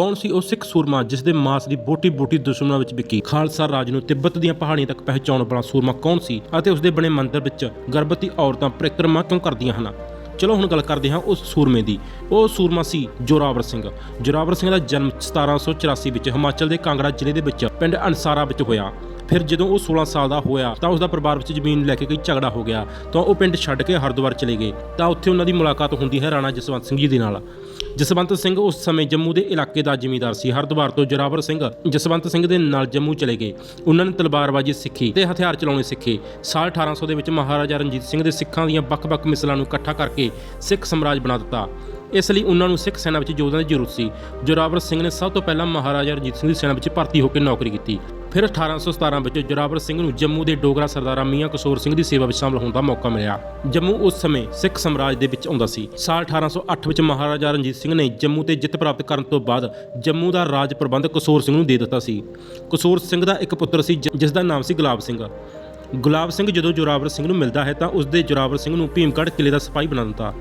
ਕੌਣ ਸੀ ਉਹ ਸਿੱਖ ਸੂਰਮਾ ਜਿਸ ਦੇ ਮਾਸ ਦੀ ਬੋਟੀ-ਬੋਟੀ ਦੁਸ਼ਮਣਾਂ ਵਿੱਚ ਵਿਕੀ। ਖਾਲਸਾ ਰਾਜ ਨੂੰ ਤਿੱਬਤ ਦੀਆਂ ਪਹਾੜੀਆਂ ਤੱਕ ਪਹੁੰਚਾਉਣ ਵਾਲਾ ਸੂਰਮਾ ਕੌਣ ਸੀ ਅਤੇ ਉਸ ਦੇ ਬਣੇ ਮੰਦਰ ਵਿੱਚ ਗਰਭਵਤੀ ਔਰਤਾਂ ਪਰਿਕਰਮਾ ਕਿਉਂ ਕਰਦੀਆਂ ਹਨ? ਚਲੋ ਹੁਣ ਗੱਲ ਕਰਦੇ ਹਾਂ ਉਸ ਸੂਰਮੇ ਦੀ। ਉਹ ਸੂਰਮਾ ਸੀ ਜੋਰਾਵਰ ਸਿੰਘ। ਜੋਰਾਵਰ ਸਿੰਘ ਦਾ ਜਨਮ 1784 ਵਿੱਚ ਹਿਮਾਚਲ ਦੇ ਕਾਂਗੜਾ ਜ਼ਿਲ੍ਹੇ ਦੇ ਵਿੱਚ ਪਿੰਡ ਅਨਸਾਰਾ ਵਿੱਚ ਹੋਇਆ। ਫਿਰ ਜਦੋਂ ਉਹ 16 ਸਾਲ ਦਾ ਹੋਇਆ ਤਾਂ ਉਸ ਦਾ ਪਰਿਵਾਰ ਵਿੱਚ ਜ਼ਮੀਨ ਲੈ ਕੇ ਕੋਈ ਝਗੜਾ ਹੋ ਗਿਆ ਤਾਂ ਉਹ ਪਿੰਡ ਛੱਡ ਕੇ ਹਰਿਦੁਆਰ ਚਲੇ ਗਏ। ਤਾਂ ਉੱਥੇ ਉਹਨਾਂ ਦੀ ਮੁਲਾਕਾਤ ਹੁੰਦੀ ਹੈ ਰਾਣਾ ਜਸਵੰਤ ਸਿੰਘ ਜੀ ਦੇ ਨਾਲ। ਜਸਵੰਤ ਸਿੰਘ ਉਸ ਸਮੇਂ ਜੰਮੂ ਦੇ ਇਲਾਕੇ ਦਾ ਜ਼ਿਮੀਂਦਾਰ ਸੀ। ਹਰਿਦੁਆਰ ਤੋਂ ਜੋਰਾਵਰ ਸਿੰਘ, ਜਸਵੰਤ ਸਿੰਘ ਦੇ ਨਾਲ ਜੰਮੂ ਚਲੇ ਗਏ। ਉਹਨਾਂ ਨੇ ਤਲਵਾਰਬਾਜ਼ੀ ਸਿੱਖੀ ਤੇ ਹਥਿਆਰ ਚਲਾਉਣੇ ਸਿੱਖੇ। ਸਾਲ 1800 ਦੇ ਵਿੱਚ ਮਹਾਰਾਜਾ ਰਣਜੀਤ ਸਿੰਘ ਦੇ ਸਿੱਖਾਂ ਦੀਆਂ ਵੱਖ-ਵੱਖ ਮਿਸਲਾਂ ਨੂੰ ਇਕੱਠਾ ਕਰਕੇ ਸਿੱਖ ਸਮਰਾਜ ਬਣਾ ਦਿੱਤਾ। ਇਸ ਲਈ ਉਹਨਾਂ ਨੂੰ ਸਿੱਖ ਸੈਨਾ ਵਿੱਚ ਯੋਗਦਾਨ ਦੀ ਜ਼ਰੂਰਤ ਸੀ। ਜੋਰਾਵਰ ਸਿੰਘ ਨੇ ਸਭ ਤੋਂ ਪਹਿਲਾਂ ਮਹਾਰਾਜਾ ਰਣਜੀਤ ਸਿੰਘ ਦੀ ਸੈਨਾ ਵਿੱਚ ਭਰਤੀ ਹੋ ਕੇ ਨੌਕਰੀ ਕੀਤੀ। ਫਿਰ 1817 ਵਿੱਚ ਜੋਰਾਵਰ ਸਿੰਘ ਨੂੰ ਜੰਮੂ ਦੇ ਡੋਗਰਾ ਸਰਦਾਰਾ ਮੀਆਂ ਕਸੂਰ ਸਿੰਘ ਦੀ ਸੇਵਾ ਵਿੱਚ ਸ਼ਾਮਲ ਹੋਣ ਦਾ ਮੌਕਾ ਮਿਲਿਆ। ਜੰਮੂ ਉਸ ਸਮੇਂ ਸਿੱਖ ਸਮਰਾਜ ਦੇ ਵਿੱਚ ਆਉਂਦਾ ਸੀ। ਸਾਲ 1808 ਵਿੱਚ ਮਹਾਰਾਜਾ ਰਣਜੀਤ ਸਿੰਘ ਨੇ ਜੰਮੂ ਤੇ ਜਿੱਤ ਪ੍ਰਾਪਤ ਕਰਨ ਤੋਂ ਬਾਅਦ ਜੰਮੂ ਦਾ ਰਾਜ ਪ੍ਰਬੰਧ ਕਸੂਰ ਸਿੰਘ ਨੂੰ ਦੇ ਦਿੱਤਾ ਸੀ। ਕਸੂਰ ਸਿੰਘ ਦਾ ਇੱਕ ਪੁੱਤਰ ਸੀ ਜ- ਜਿਸ ਦਾ ਨਾਮ ਸੀ ਗੁਲਾਬ ਸਿੰਘ। ਗੁਲਾਬ ਸਿੰਘ ਜਦੋਂ ਜੋਰਾਵਰ ਸਿੰਘ ਨੂੰ ਮਿਲਦਾ ਹੈ ਤਾਂ ਉਸ ਦੇ ਜੋਰਾਵਰ ਸਿੰਘ ਨੂੰ ਭੀਮਗੜ੍ਹ ਕਿਲੇ ਦਾ ਸਿਪਾਹੀ ਬਣਾ ਦਿੰਦਾ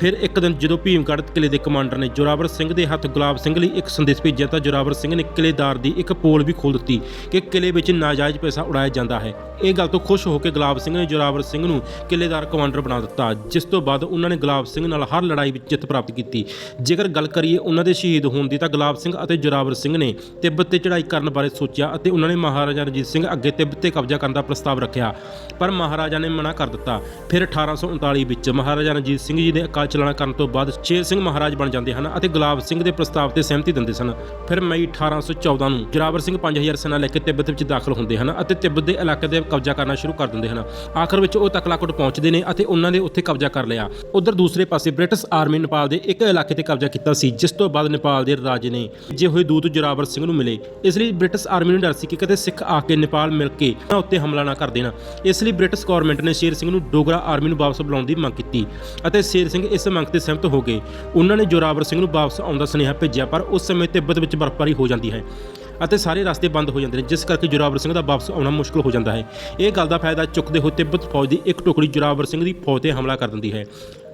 ਫਿਰ ਇੱਕ ਦਿਨ ਜਦੋਂ ਭੀਮਗੜ੍ਹ ਕਿਲੇ ਦੇ ਕਮਾਂਡਰ ਨੇ ਜੋਰਾਵਰ ਸਿੰਘ ਦੇ ਹੱਥ ਗੁਲਾਬ ਸਿੰਘ ਲਈ ਇੱਕ ਸੰਦੇਸ਼ ਭੇਜਿਆ ਤਾਂ ਜੋਰਾਵਰ ਸਿੰਘ ਨੇ ਕਿਲੇਦਾਰ ਦੀ ਇੱਕ ਪੋਲ ਵੀ ਖੋਲ ਦਿੱਤੀ ਕਿ ਕਿਲੇ ਵਿੱਚ ਨਾਜਾਇਜ਼ ਪੈਸਾ ਉਡਾਇਆ ਜਾਂਦਾ ਹੈ। ਇਹ ਗੱਲ ਤੋਂ ਖੁਸ਼ ਹੋ ਕੇ ਗੁਲਾਬ ਸਿੰਘ ਨੇ ਜੋਰਾਵਰ ਸਿੰਘ ਨੂੰ ਕਿਲੇਦਾਰ ਕਮਾਂਡਰ ਬਣਾ ਦਿੱਤਾ, ਜਿਸ ਤੋਂ ਬਾਅਦ ਉਹਨਾਂ ਨੇ ਗੁਲਾਬ ਸਿੰਘ ਨਾਲ ਹਰ ਲੜਾਈ ਵਿੱਚ ਜਿੱਤ ਪ੍ਰਾਪਤ ਕੀਤੀ। ਜੇਕਰ ਗੱਲ ਕਰੀਏ ਉਹਨਾਂ ਦੇ ਸ਼ਹੀਦ ਹੋਣ ਦੀ ਤਾਂ ਗੁਲਾਬ ਸਿੰਘ ਅਤੇ ਜੋਰਾਵਰ ਸਿੰਘ ਨੇ ਤਿੱਬਤ ਤੇ ਚੜ੍ਹਾਈ ਕਰਨ ਬਾਰੇ ਸੋਚਿਆ ਅਤੇ ਉਹਨਾਂ ਨੇ ਮਹਾਰਾਜਾ ਰਣਜੀਤ ਸਿੰਘ ਅੱਗੇ ਤਿੱਬਤ ਤੇ ਕਬਜ਼ਾ ਕਰਨ ਦਾ ਪ੍ਰਸਤਾਵ ਰੱਖਿਆ। ਪਰ ਮਹਾਰਾਜਾ ਨੇ ਮਨਾ ਕਰ ਦਿੱਤਾ। ਫਿਰ 1839 ਵਿੱਚ ਮਹਾਰਾਜਾ ਰਣਜੀਤ ਸਿੰਘ ਜੀ ਦੇ ਅਕਾਲ ਚਲਾਣਾ ਕਰਨ ਤੋਂ ਬਾਅਦ ਸ਼ੇਰ ਸਿੰਘ ਮਹਾਰਾਜ ਬਣ ਜਾਂਦੇ ਹਨ ਅਤੇ ਗੁਲਾਬ ਸਿੰਘ ਦੇ ਪ੍ਰਸਤਾਵ ਤੇ ਸਹਿਮਤੀ ਦਿੰਦੇ ਸਨ। ਫਿਰ ਮਈ 1814 ਨੂੰ ਜੋਰਾਵਰ ਸਿੰਘ 5000 ਸੈਨਾ ਲੈ ਕੇ ਤਿੱਬਤ ਵਿੱਚ ਦਾਖਲ ਹੁੰਦੇ ਹਨ ਅਤੇ ਤਿੱਬਤ ਦੇ ਇਲਾਕੇ ਤੇ ਕਬਜ਼ਾ ਕਰਨਾ ਸ਼ੁਰੂ ਕਰ ਦਿੰਦੇ ਹਨ। ਆਖਰ ਵਿੱਚ ਉਹ ਤਕਲਾਕੋਟ ਪਹੁੰਚਦੇ ਨੇ ਅਤੇ ਉਹਨਾਂ ਨੇ ਉੱਥੇ ਕਬਜ਼ਾ ਕਰ ਲਿਆ। ਉਧਰ ਦੂਸਰੇ ਪਾਸੇ ਬ੍ਰਿਟਿਸ਼ ਆਰਮੀ ਨੇਪਾਲ ਦੇ ਇੱਕ ਇਲਾਕੇ ਤੇ ਕਬਜ਼ਾ ਕੀਤਾ ਸੀ, ਜਿਸ ਤੋਂ ਬਾਅਦ ਨੇਪਾਲ ਦੇ ਰਾਜੇ ਨੇ ਜੇ ਹੋਏ ਦੂਤ ਜੋਰਾਵਰ ਸਿੰਘ ਨੂੰ ਮਿਲੇ। ਇਸ ਲਈ ਬ੍ਰਿਟਿਸ਼ ਆਰਮੀ ਨੂੰ ਡਰ ਸੀ ਕਿ ਕਦੇ ਸਿੱਖ ਆ ਕੇ ਨੇਪਾਲ ਮਿਲ ਕੇ ਉਹਨਾਂ ਉੱਤੇ ਹਮਲਾ ਨਾ ਕਰ ਦੇਣ। ਇਸ ਲਈ ਬ੍ਰਿਟਿਸ਼ ਗਵਰਨਮੈਂਟ ਨੇ ਸ਼ੇਰ ਸਿੰਘ ਨੂੰ ਡੋਗਰਾ ਆਰਮੀ ਨੂੰ ਵਾਪਸ ਬੁਲਾਉਣ ਦੀ ਮੰਗ ਕੀਤੀ ਅਤੇ ਸ਼ੇਰ ਸਿੰਘ ਇਸ ਇਸ ਮੰਗ ਤੇ ਸਹਿਮਤ ਹੋ ਗਏ। ਉਹਨਾਂ ਨੇ ਜੋਰਾਵਰ ਸਿੰਘ ਨੂੰ ਵਾਪਸ ਆਉਣ ਦਾ ਸੁਨੇਹਾ ਭੇਜਿਆ, ਪਰ ਉਸ ਸਮੇਂ ਤਿੱਬਤ ਵਿੱਚ ਬਰਫ਼ਬਾਰੀ ਹੋ ਜਾਂਦੀ ਹੈ ਅਤੇ ਸਾਰੇ ਰਸਤੇ ਬੰਦ ਹੋ ਜਾਂਦੇ ਨੇ, ਜਿਸ ਕਰਕੇ ਜੋਰਾਵਰ ਸਿੰਘ ਦਾ ਵਾਪਸ ਆਉਣਾ ਮੁਸ਼ਕਲ ਹੋ ਜਾਂਦਾ ਹੈ। ਇਹ ਗੱਲ ਦਾ ਫਾਇਦਾ ਚੁੱਕਦੇ ਹੋਏ ਤਿੱਬਤ ਫੌਜ ਦੀ ਇੱਕ ਟੁਕੜੀ ਜੋਰਾਵਰ ਸਿੰਘ ਦੀ ਫੌਜ ਤੇ ਹਮਲਾ ਕਰ ਦਿੰਦੀ ਹੈ।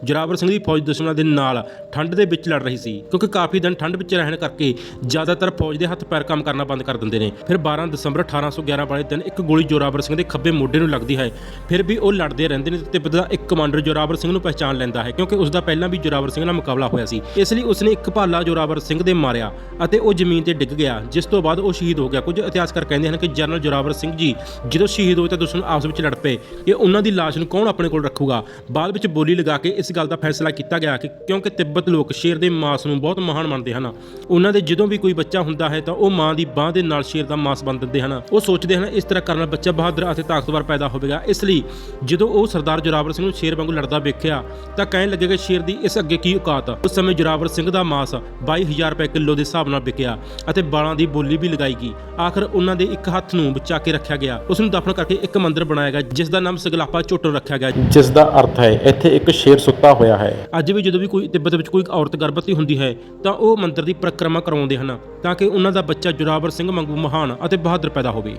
ਜੋਰਾਵਰ ਸਿੰਘ ਦੀ ਫੌਜ ਦੁਸ਼ਮਣਾਂ ਦੇ ਨਾਲ ਠੰਡ ਦੇ ਵਿੱਚ ਲੜ ਰਹੀ ਸੀ, ਕਿਉਂਕਿ ਕਾਫੀ ਦਿਨ ਠੰਡ ਵਿੱਚ ਰਹਿਣ ਕਰਕੇ ਜ਼ਿਆਦਾਤਰ ਫੌਜ ਦੇ ਹੱਥ ਪੈਰ ਕੰਮ ਕਰਨਾ ਬੰਦ ਕਰ ਦਿੰਦੇ ਨੇ। ਫਿਰ 12 ਦਸੰਬਰ 1811 ਵਾਲੇ ਦਿਨ ਇੱਕ ਗੋਲੀ ਜੋਰਾਵਰ ਸਿੰਘ ਦੇ ਖੱਬੇ ਮੋਢੇ ਨੂੰ ਲੱਗਦੀ ਹੈ। ਫਿਰ ਵੀ ਉਹ ਲੜਦੇ ਰਹਿੰਦੇ ਨੇ ਤੇ ਤਿੱਬਤ ਦਾ ਇੱਕ ਕਮਾਂਡਰ ਜੋਰਾਵਰ ਸਿੰਘ ਨੂੰ ਪਹਿਚਾਨ ਲੈਂਦਾ ਹੈ, ਕਿਉਂਕਿ ਉਸ ਦਾ ਪਹਿਲਾਂ ਵੀ ਜੋਰਾਵਰ ਸਿੰਘ ਨਾਲ ਮੁਕਾਬਲਾ ਹੋਇਆ ਸੀ। ਇਸ ਲਈ ਉਸਨੇ ਇੱਕ ਭਾਲਾ ਜੋਰਾਵਰ ਸਿੰਘ ਦੇ ਮਾਰਿਆ ਅਤੇ ਉਹ ਜ਼ਮੀਨ ਤੇ ਡਿੱਗ ਗਿਆ, ਜਿਸ ਤੋਂ ਬਾਅਦ ਉਹ ਸ਼ਹੀਦ ਹੋ ਗਿਆ। ਕੁਝ ਇਤਿਹਾਸਕਾਰ ਕਹਿੰਦੇ ਹਨ ਕਿ ਜਨਰਲ ਜੋਰਾਵਰ ਸਿੰਘ ਜੀ ਜਦੋਂ ਸ਼ਹੀਦ ਹੋਏ ਤਾਂ ਦੁਸ਼ਮਣ ਆਪਸ ਵਿੱਚ ਲੜ ਪਏ ਕਿ ਉਹਨਾਂ ਦੀ ਲਾਸ਼ ਨੂੰ ਕੌਣ ਆਪਣੇ ਕੋਲ ਰੱਖੂਗਾ। ਬਾਅਦ ਵਿੱਚ ਬੋਲੀ ਲਗਾ ਕੇ ਇਸ ਇਸ ਗੱਲ ਦਾ ਫੈਸਲਾ ਕੀਤਾ ਗਿਆ ਕਿ ਕਿਉਂਕਿ ਤਿੱਬਤ ਲੋਕ ਸ਼ੇਰ ਦੇ ਮਾਸ ਨੂੰ ਬਹੁਤ ਮਹਾਨ ਮੰਨਦੇ ਹਨ। ਉਹਨਾਂ ਦੇ ਜਦੋਂ ਵੀ ਕੋਈ ਬੱਚਾ ਹੁੰਦਾ ਹੈ ਤਾਂ ਉਹ ਮਾਂ ਦੀ ਬਾਹ ਦੇ ਨਾਲ ਸ਼ੇਰ ਦਾ ਮਾਸ ਬੰਨ ਦਿੰਦੇ ਹਨ। ਉਹ ਸੋਚਦੇ ਹਨ, ਇਸ ਤਰ੍ਹਾਂ ਕਰਨ ਨਾਲ ਬੱਚਾ ਬਹਾਦਰ ਅਤੇ ਤਾਕਤਵਰ ਪੈਦਾ ਹੋਵੇਗਾ। ਇਸ ਲਈ ਜਦੋਂ ਉਹ ਸਰਦਾਰ ਜੋਰਾਵਰ ਸਿੰਘ ਨੂੰ ਸ਼ੇਰ ਵਾਂਗੂ ਲੜਦਾ ਵੇਖਿਆ ਤਾਂ ਕਹਿਣ ਲੱਗੇ ਕਿ ਸ਼ੇਰ ਦੀ ਇਸ ਅੱਗੇ ਕੀ ਔਕਾਤ? ਉਸ ਸਮੇਂ ਜੋਰਾਵਰ ਸਿੰਘ ਦਾ ਮਾਸ 22000 ਰੁਪਏ ਕਿਲੋ ਦੇ ਹਿਸਾਬ ਨਾਲ ਵਿਕਿਆ ਅਤੇ ਬਾਲਾਂ ਦੀ ਬੋਲੀ ਵੀ ਲਗਾਈ ਗਈ। ਆਖਰ ਉਹਨਾਂ ਦੇ ਇੱਕ ਹੱਥ ਨੂੰ ਬਚਾ ਕੇ ਰੱਖਿਆ ਗਿਆ। ਉਸ ਨੂੰ ਦਫਨ ਕਰਕੇ ਇੱਕ ਮੰਦਿਰ ਬਣਾਇਆ ਗਿਆ, ਜਿਸ ਦਾ ਨਾਮ ਸਗਲਾਪਾ ਝੋਟੋ ਰੱਖਿਆ ਗਿਆ। ਜਿਸ ਦਾ ਅਰਥ ਹੈ, ਇੱਥੇ ਇੱਕ ਸ਼ੇਰ ਸੁੱਤਾ ਹੋਇਆ ਹੈ। ਅੱਜ ਵੀ ਜਦੋਂ ਵੀ ਕੋਈ ਤਿੱਬਤ ਵਿੱਚ ਕੋਈ ਔਰਤ ਗਰਭਵਤੀ ਹੁੰਦੀ ਹੈ, ਤਾਂ ਉਹ ਮੰਦਿਰ ਦੀ ਪਰਿਕਰਮਾ ਕਰਵਾਉਂਦੇ ਹਨ, ਤਾਂ ਕਿ ਉਹਨਾਂ ਦਾ ਬੱਚਾ ਜੋਰਾਵਰ ਸਿੰਘ ਮੰਗੂ ਮਹਾਨ ਅਤੇ ਬਹਾਦਰ ਪੈਦਾ ਹੋਵੇ।